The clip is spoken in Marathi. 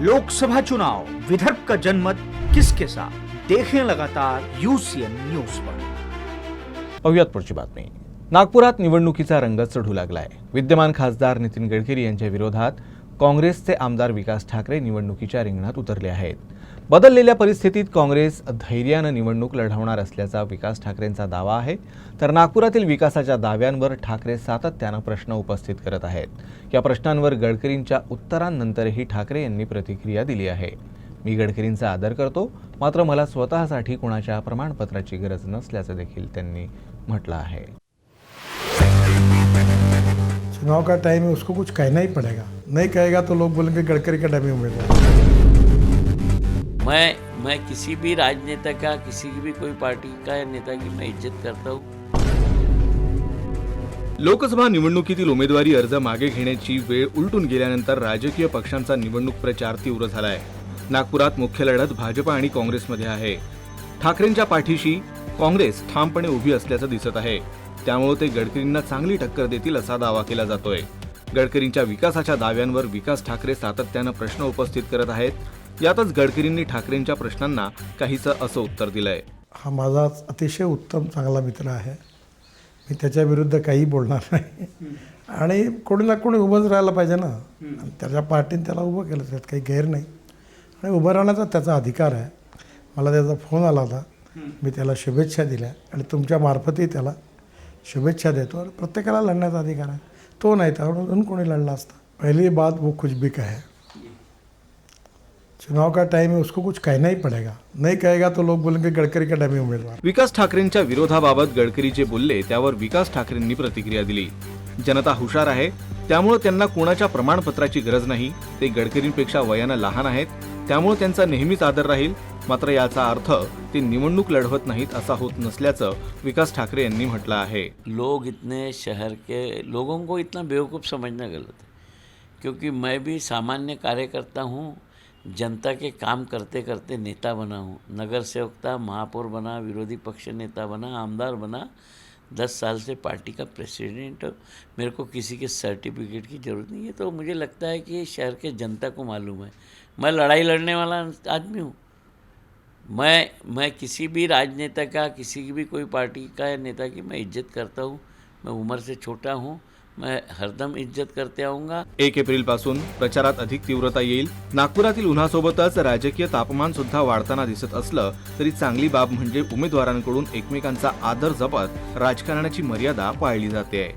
लोकसभा चुनाव विदर्भ का जनमत किसके साथ? देखें लगातार यूसीएन न्यूज पर। पाहुयात पुढची बातमी. नागपुरात निवडणुकीचा रंग चढू लागलाय. विद्यमान खासदार नितीन गडकरी यांच्या विरोधात काँग्रेसचे आमदार विकास ठाकरे निवडणुकीच्या रिंगणात उतरले आहेत. बदललेल्या परिस्थितीत काँग्रेस धैर्यानं निवडणूक लढवणार असल्याचा विकास ठाकरेंचा दावा आहे. तर नागपुरातील विकासाच्या दाव्यांवर ठाकरे सातत्यानं प्रश्न उपस्थित करत आहेत. या प्रश्नांवर गडकरींच्या उत्तरांनंतरही ठाकरे यांनी प्रतिक्रिया दिली आहे. मी गडकरींचा आदर करतो. मात्र मला स्वतःसाठी कुणाच्या प्रमाणपत्राची गरज नसल्याचं देखील त्यांनी म्हटलं आहे. चुनाव का टाइम है उसको कुछ कहना ही पड़ेगा. नहीं कहेगा तो लोग बोलेंगे गडकरी का डमी उम्मीदवार मैं मैं किसी भी राजनेता का किसी की भी कोई पार्टी का नेता की मैं इज्जत करता हूँ। लोकसभा निवडणुकीतील उमेदवारी अर्ज मागे घेण्याची वेळ उलटून गेल्यानंतर राजकीय पक्षांचा निवडणूक प्रचार तीव्र झालाय. नागपुरात मुख्य लढत भाजप आणि काँग्रेसमध्ये आहे. ठाकरेंच्या पाठीशी काँग्रेस ठामपणे उभी असल्याचं दिसत आहे. त्यामुळे ते गडकरींना चांगली टक्कर देतील असा दावा केला जातोय. गडकरींच्या विकासाच्या दाव्यांवर विकास ठाकरे सातत्यानं प्रश्न उपस्थित करत आहेत. यातच गडकरींनी ठाकरेंच्या प्रश्नांना काहीचं असं उत्तर दिलंय. हा माझा अतिशय उत्तम चांगला मित्र आहे. मी त्याच्या विरुद्ध काही बोलणार नाही. आणि कोणी ना कोणी उभंच राहायला पाहिजे ना. आणि त्याच्या पार्टीने त्याला उभं केलं त्यात काही गैर नाही. आणि उभं राहण्याचा त्याचा अधिकार आहे. मला त्याचा फोन आला होता. मी त्याला शुभेच्छा दिल्या. आणि तुमच्या मार्फतही त्याला शुभेच्छा देतो. आणि प्रत्येकाला लढण्याचा अधिकार आहे. तो नाही तर अजून कोणी लढला असता. पहिली बात वो कुछ भी कहे. चुनाव का टाइम है उसको कुछ कहना ही पड़ेगा. नाही कहेगा तो लोग बोलेंगे गडकरी का डमी उमेदवार विकास ठाकरेंच्या विरोधाबाबत गडकरी जे बोलले त्यावर विकास ठाकरेंनी प्रतिक्रिया दिली. जनता हुशार आहे त्यामुळे त्यांना कोणाच्या प्रमाणपत्राची गरज नाही ते गडकरींपेक्षा वयानं लहान आहेत त्यामुळे त्यांचा नेहमीच आदर राहील. मात्र याचा अर्थ ते निवडणूक लढवत नाहीत असा होत नसल्याचं विकास ठाकरे यांनी म्हटलं आहे. लोग इतने शहर के लोगों को इतना बेवकूफ़ समझना गलत है। क्योंकि मैं भी सामान्य कार्यकर्ता हूँ जनता के काम करते करते नेता बना हूँ। नगर सेवकता महापौर बना विरोधी पक्ष नेता बना आमदार बना दस साल से पार्टी का प्रेसिडेंट हो। मेरे को किसी के सर्टिफिकेट की ज़रूरत नहीं है तो मुझे लगता है कि शहर के जनता को मालूम है। मैं लड़ाई लड़ने वाला आदमी हूँ। मैं मैं किसी भी राजनेता का, किसी की भी कोई पार्टी का नेता की मैं इज़्ज़त करता हूँ। मैं उम्र से छोटा हूँ मैं हरदम इज्जत करते आऊंगा। एक एप्रिलपासून प्रचारात अधिक तीव्रता येईल. नागपुरातील उन्हासोबतच राजकीय तापमान सुद्धा वाढताना दिसत असलं तरी चांगली बाब म्हणजे उमेदवारांकडून एकमेकांचा आदर जपत राजकारणाची मर्यादा पाळली जाते.